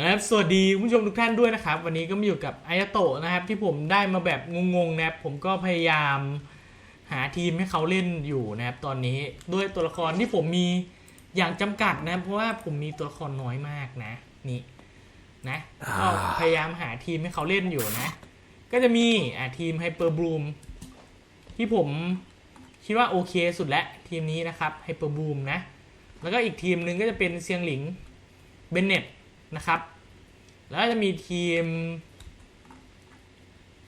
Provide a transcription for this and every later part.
นะครับสวัสดีคุณผู้ชมทุกท่านด้วยนะครับ วันนี้ก็มาอยู่กับไอโตะนะครับ ที่ผมได้มาแบบงงๆนะครับ ผมก็พยายามหาทีมให้เขาเล่นอยู่นะครับ ตอนนี้ด้วยตัวละครที่ผมมีอย่างจำกัดนะเพราะว่าผมมีตัวละครน้อยมากนะนี่นะก็พยายามหาทีมให้เขาเล่นอยู่นะ ก็จะมีอ่าทีมไฮเปอร์บลูมที่ผมคิดว่าโอเคสุดแล้วทีมนี้นะครับไฮเปอร์บลูมนะ แล้วก็อีกทีมหนึ่งก็จะเป็นเซียงหลิงเบนเน็ต นะครับ แล้วจะมีทีม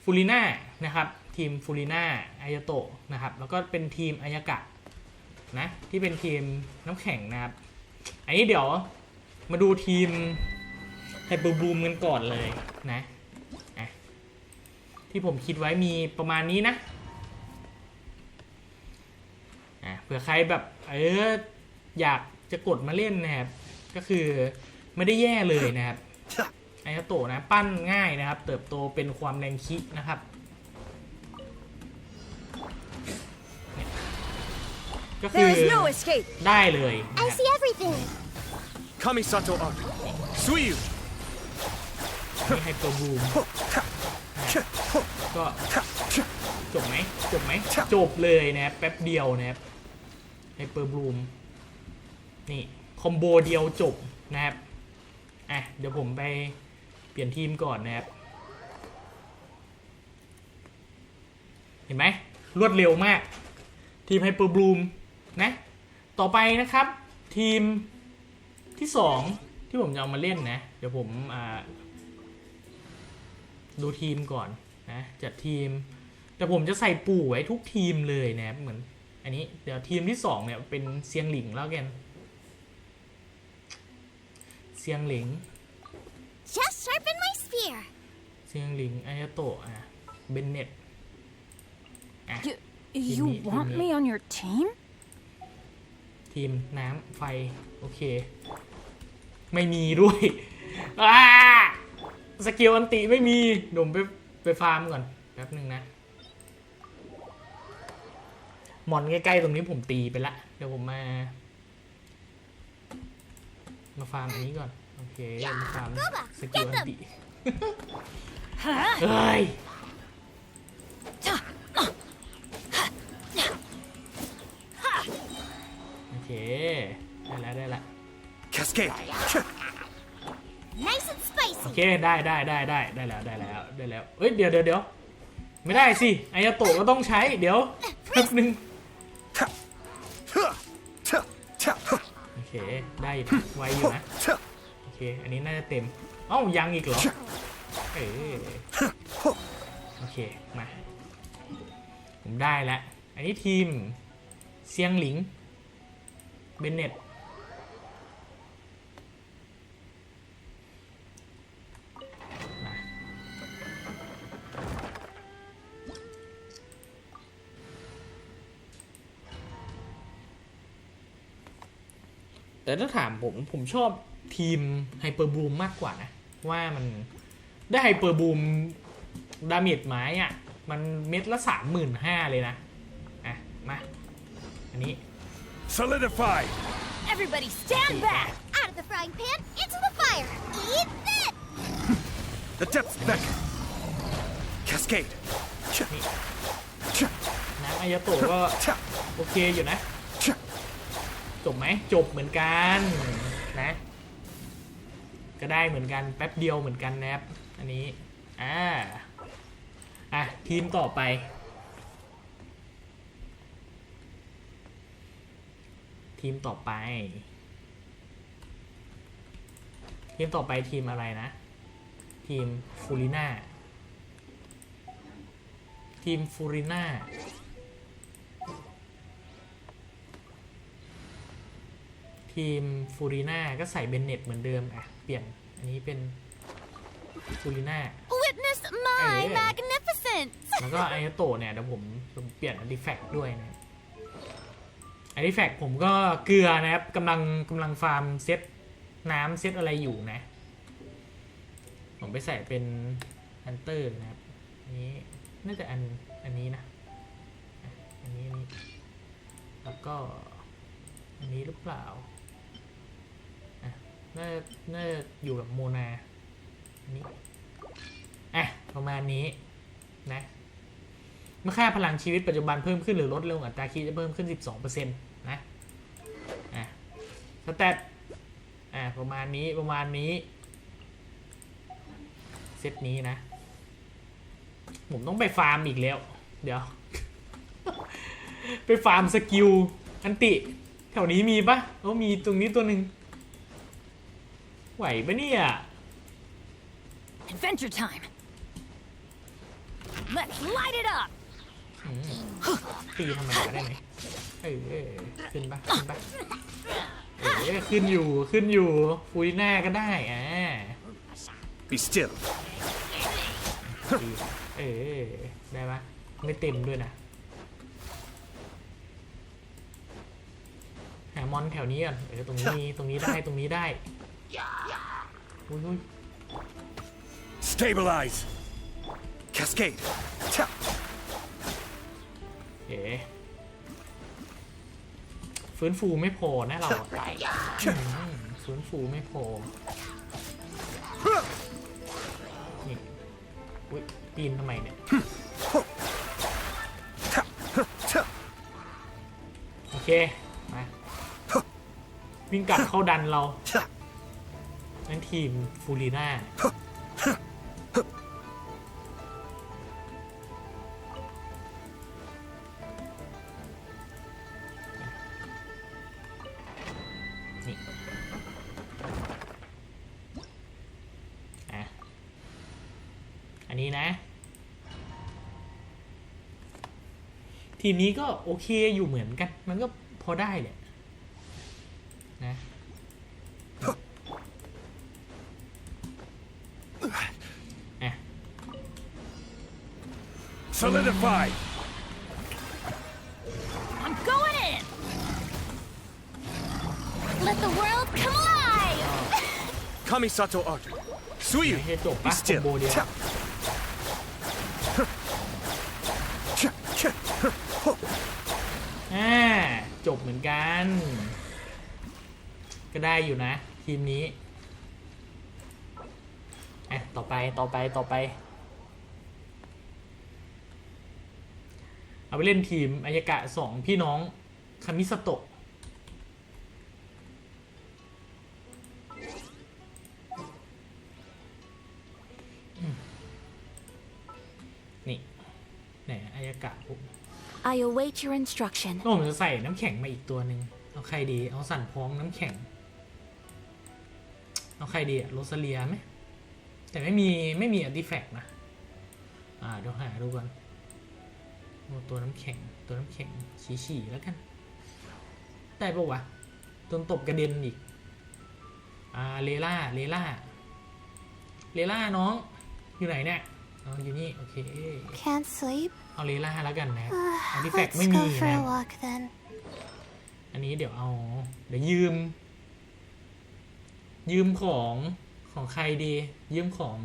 ฟูริน่านะครับ ทีมฟูริน่าอายโตะนะครับ แล้วก็เป็นทีมอายากะนะที่เป็นทีมน้ำแข็งนะครับ อันนี้เดี๋ยวมาดูทีมไฮเปอร์บลูมกันก่อนเลยนะที่ผมคิดไว้มีประมาณนี้นะอะเผื่อใครแบบเอออยากจะกดมาเล่นนะครับ ก็คือ ไม่ได้แย่เลยนะครับไอคาโตะนะปั้นง่ายนะครับ เติบโตเป็นความแรงคิดนะครับเนี่ยก็คื There อ is no escape. ได้เลยนะ I ฮะ see everything. Kamisato Art. Suiyu. นี่ไฮเปอร์บูมก็จบไหมจบไหมจบเลยนะครับแป๊บเดียวนะครับไฮเปอร์บูมนี่ คอมโบเดียวจบนะครับ อะเดี๋ยวผมไปเปลี่ยนทีมก่อนนะครับ เห็นไหมรวดเร็วมาก ทีมไฮเปอร์บลูมนะ ต่อไปนะครับ ทีมที่สองที่ผมจะเอามาเล่นนะ เดี๋ยวผมดูทีมก่อนนะจัดทีม แต่ผมจะใส่ปู่ไว้ทุกทีมเลยนะครับเหมือนอันนี้เดี๋ยวทีมที่สองเนี่ยเป็นเซียงหลิงแล้วกัน เซียงหลิง Just sharpen my spear. เซียงหลิงอายาโตะอะเบนเน็ตอะ You, Give you me- give want me- me on your team? ทีมน้ำไฟ โอเค ไม่มีด้วยอ้าสกิลอันติไม่มีเดยวผมไปไปฟาร์มก่อน แป๊บหนึ่งนะหมอนใกล้ๆตรงนี้ผมตีไปละ เดี๋ยวผมมา มาฟาร์มอันนี้ก่อน โอเค มาฟาร์มสกิลอันติ Huh? เฮ้ยโอเค ได้แล้วได้แล้ว Cascade. Nice and โอ spicy. เค ได้ได้ได้ได้ได้แล้วได้แล้วได้แล้วเอ้ยเดี๋ยวเดี๋ยวเดี๋ยวไม่ได้สิอายาโตะก็ต้องใช้เดี๋ยวแป๊บนึงโอ เคได้อยู่นะไวอยู่นะโอเคอันนี้น่าจะเต็มเอ้ายังอีกเหรอเออโอเคมาผมได้แล้วอันนี้ทีมเซียงหลิงเบนเน็ต แต่ถ้าถามผมผมชอบทีมไฮเปอร์บูมมากกว่านะ ว่ามันได้ไฮเปอร์บูมดาเมจไม้อะ่ะ มันเม็ดละสามหมื่นห้าเลยนะ อะ มา อันนี้ Solidify. Everybody stand back! Out of the frying pan, into the fire. Eat that. The depths beckon. Cascade. น้ำอายาโตะก็โอเคอยู่นะ จบไหมจบเหมือนกันนะ ก็ได้เหมือนกันแป๊บเดียวเหมือนกันนะครับ อันนี้ อ่า อะ ทีมต่อไปทีมต่อไป ทีมต่อไปทีมอะไรนะ ทีมฟูริน่าทีมฟูริน่า ทีมฟูริน่าก็ใส่เบนเน็ตเหมือนเดิม อะ เปลี่ยน อันนี้เป็นฟูริน่า Witness my Hey. magnificence. แล้วก็ไอโตะเนี่ยเดี๋ยวผมผมเปลี่ยนอันดิแฟกด้วยนะอันดิแฟกผมก็เกลือนะครับกำลังกำลังฟาร์มเซตน้ำเซตอะไรอยู่นะ ผมไปใส่เป็นฮันเตอร์นะครับอันนี้น่าจะอันอันนี้นะอะอันนี้อันนี้ แล้วก็อันนี้หรือเปล่าอะ น่าน่าอยู่กับโมนาอันนี้อะประมาณนี้นะเมื่อค่าพลังชีวิตปัจจุบันเพิ่มขึ้นหรือลดลงอัตราคีย์จะเพิ่มขึ้น 12%นะอะสแตทอะประมาณนี้ประมาณนี้เซตนี้นะ ผมต้องไปฟาร์มอีกแล้ว เดี๋ยว ไปฟาร์มสกิลอันติ แถวนี้มีปะเออมีตรงนี้ตัวหนึ่ง ไหวปะเนี่ย Adventure time. Let's light it up. ตีธรรมดาได้ไหมเออขึ้นปะขึ้นปะเออขึ้นอยู่ขึ้นอยู่ฟุยหน้าก็ได้อ่า Be still. ตีเออได้ปะไม่เต็มด้วยนะหามอนแถวนี้ก่อนเออตรงนี้มีตรงนี้ได้ตรงนี้ได้ อุ้ยอุ้ย Stabilize. Cascade. Cha. เอ๋ฟื้นฟูไม่พอนะเราอะอืมฟื้นฟูไม่พอนี่อุ้ยปีนทำไมเนี่ย Ta. Ta. โอเค มา วิ่งกลับเข้าดันเรา Ta. นั่นทีมฟูรีน่าอันนี้นะ ทีมนี้ก็โอเคอยู่เหมือนกัน มันก็พอได้แหละนะ Solidify. I'm going in. Let the world come alive! Kamisato Archer. Suyu. ไม่ให้จบ Be ปะคอม still. โบเดียว Ta. Cha. Cha. อ่าจบเหมือนกัน ก็ได้อยู่นะ ทีมนี้อะต่อไปต่อไปต่อไป เอาไปเล่นทีมอายากะสองพี่น้องคามิสโตะนี่ไหนอายากะผม I await your instruction. แล้วผมจะใส่น้ำแข็งมาอีกตัวหนึ่งเอาใครดี เอาสั่นพ้องน้ำแข็ง เอาใครดีอะโรซาเลียไหมแต่ไม่มี ไม่มีอัติแฟกนะ อ่า เดี๋ยวหาดูก่อนเอา ตัวน้ำแข็ง ตัวน้ำแข็งฉี่ๆแล้วกัน ได้ปะวะโดนตบกระเด็นอีก อ่า เลล่า เลล่า เลล่าน้อง อยู่ไหนเนี่ยอ๋ออยู่นี่ โอเค Can't sleep? เอาเลล่าแล้วกันนะ Uh, อัติแฟก let's ไม่มี go for นะ a walk then. อันนี้เดี๋ยวเอา เดี๋ยวยืม ยืมของของใครดี ยืมของ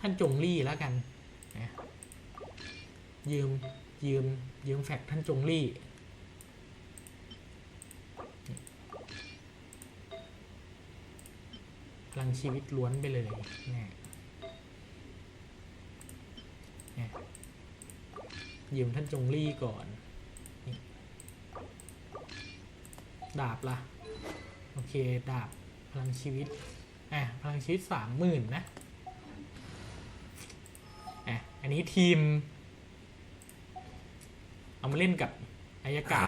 ท่านจงลี่แล้วกันนะ ยืม ยืม ยืมแฟกท่านจงลี่พลังชีวิตล้วนไปเลยเนี่ยเนี่ยยืมท่านจงลี่ก่อน ดาบละโอเค ดาบพลังชีวิต อะ พลังชีวิตสามหมื่นนะ อะ อันนี้ทีม เอามาเล่นกับอายากะ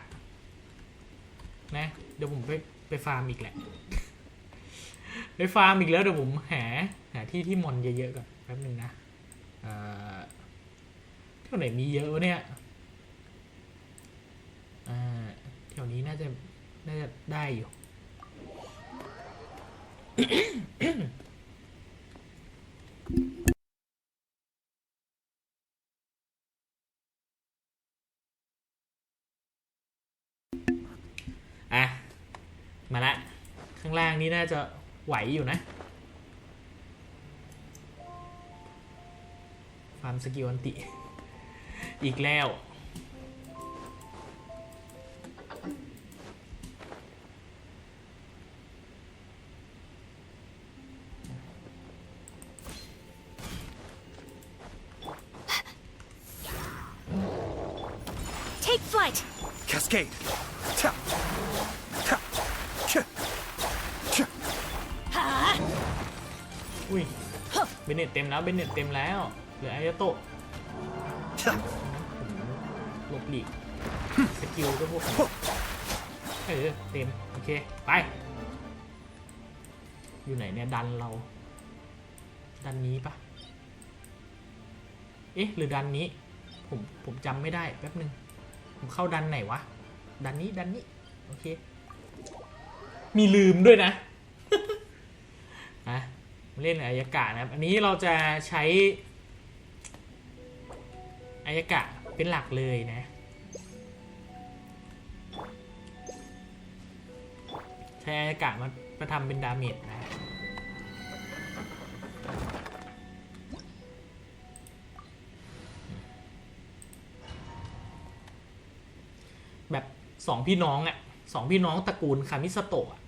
นะ เดี๋ยวผมไปไปฟาร์มอีกแหละ ไปฟาร์มอีกแล้วเดี๋ยวผมหาหาที่ที่มอนเยอะๆก่อนแป๊บนึงนะเอ่อเท่าไหนมีเยอะวะเนี่ยแถวนี้น่าจะน่าจะได้อยู่่ะ มาละ ข้างล่างนี้น่าจะไหวอยู่นะ ฟาร์มสกิลอันติ อีกแล้ว Take flight. Cascade. อุ้ยเบนเน็ตเต็มแล้วเบนเน็ตเต็มแล้วเหลืออายาโตะ Cha. หลบหลีกสกิลก็พวกนี้เออเต็มโอเค ไป อยู่ไหนเนี่ยดันเรา ดันนี้ปะเอ๊ะหรือดันนี้ ผมผมจำไม่ได้แป๊บหนึ่งผมเข้าดันไหนวะ ดันนี้ดันนี้ โอเค มีลืมด้วยนะนะมา เล่นอายากะนะครับ อันนี้เราจะใช้อายากะเป็นหลักเลยนะ ใช้อายกะมามาทำเป็นดาเมจนะแบบสองพี่น้องอะ่ะสองพี่น้องตระกูลคามิสโตะอะ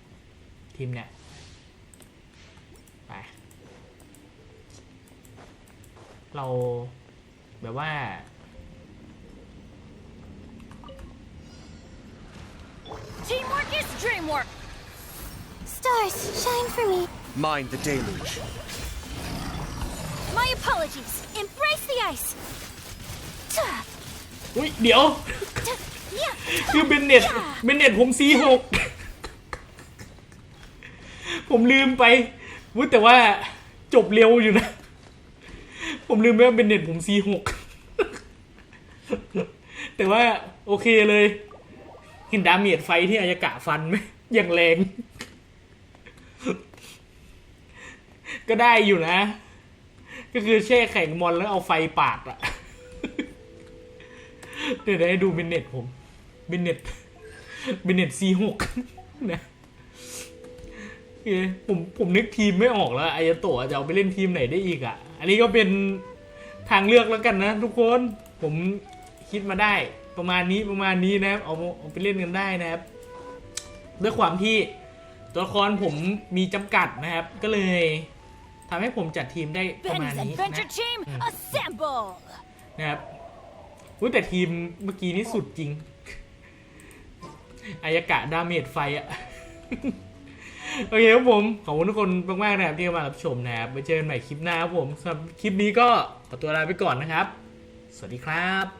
ทีมเนี่ย ไป เราแบบว่า Teamwork is dreamwork. Stars, shine for me. Mind the deluge. My apologies. Embrace the ice. Ta! อุ้ยเดี๋ยว Ta! Yeah! คือเบนเน็ตเบนเน็ตผมซีหกผมลืมไปวุ้ยแต่ว่าจบเร็วอยู่นะ ผมลืมไปว่าเบนเน็ตผมซีหกแต่ว่าโอเคเลย เห็นดาเมจไฟที่อายากะฟันไหมอย่างแรง ก็ได้อยู่นะ ก็คือแช่แข็งมอนแล้วเอาไฟปาดอะเดี๋ยวได้ดูเบนเน็ตผมเบนเน็ตเบนเน็ตซีหกนะโอเคผมผมนึกทีมไม่ออกแล้วอายาโตะจะเอาไปเล่นทีมไหนได้อีกอะ อันนี้ก็เป็นทางเลือกแล้วกันนะ ทุกคนผมคิดมาได้ประมาณนี้ประมาณนี้นะครับเอาเอาไปเล่นกันได้นะครับ ด้วยความที่ตัวละครผมมีจำกัดนะครับ ก็เลยทำให้ผมจัดทีมได้ประมาณ Ben's นี้ Adventure นะ Team, assemble! นะครับอุ๊ยแต่ทีมเมื่อกี้นี่สุดจริงอายากะดาเมจไฟอะ โอเคครับผมขอบคุณทุกคนมากๆนะครับที่มารับชมนะครับไว้เจอกันใหม่คลิปหน้าครับผมสำหรับคลิปนี้ก็ขอตัวลาไปก่อนนะครับ สวัสดีครับ